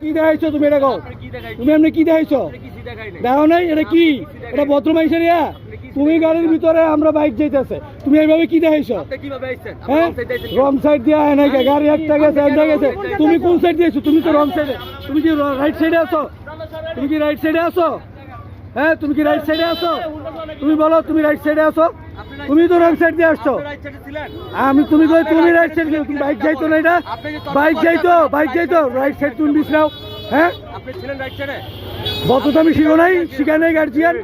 কি দেখাইছো তুমি এটা কও? তুমি এমনি কি দেখাইছো? দেখো নাই? এটা কি? এটা ভদ্রমাইশের ইয়া তুমি গাড়ির ভিতরে আমরা বাইক যাইতেছে। তুমি এইভাবে কি দেখাইছো? হ্যাঁ? রং সাইড দিয়ে আয় নাই গাড়ি একটা গেছে একটা গেছে। তুমি কোন সাইড দিয়েছ তুমি তো রং সাইডে তুমি কি রাইট সাইডে আছো? তুমি কি রাইট সাইডে আছো? হ্যাঁ তুমি কি রাইট সাইডে আছো? তুমি বলো, তুমি রাইট সাইডে আছো? তুমি তো রং সাইড দিয়ে আসছো। আমি তুমি কই, তুমি রাইট সাইড তুমি বাইক যাইতো না এটা? বাইক যাইতো বাইক যাইতো। রাইট সাইড তুমি বিছ নাও। হ্যাঁ? সাইডে বদতামি শিখো নাই শিখায় নাই গার্জিয়ান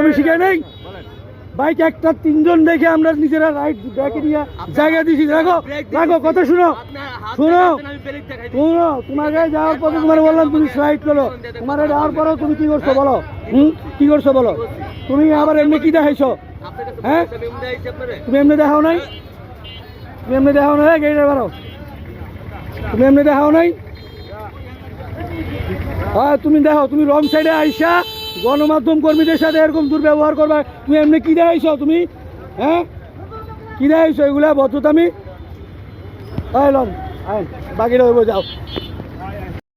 আমি শিখায় নাই। বাইক একটা তিনজন দেখে আমরা নিজেরা রাইট ব্যাকে নিয়ে জায়গা দিছি। রাখো রাখো কথা শুনো। শুনো। শুনো গায়ে যাওয়ার পরে তোমার বললাম তুমি স্লাইড করো। তোমার যাওয়ার পরেও তুমি কি করছ বলো? হুম? কি করছ বলো? তুমি আবার এমনি কি দেখাইছো? হ্যাঁ? তুমি এমনি দেখাও নাই? তুমি এমনি দেখাও নাই? গাড়ি ড্রাইভারও তুমি এমনি দেখাও নাই? হ্যাঁ তুমি দেখো তুমি রং সাইডে আইসা। গণমাধ্যম কর্মীদের সাথে এরকম দুর্ব্যবহার করবা। তুমি এমনি কি দেখাইছ তুমি? হ্যাঁ? কি দেখাইছ? এগুলা ভদ্রতামি? আয় লন, আয়, বাকিটা যাও।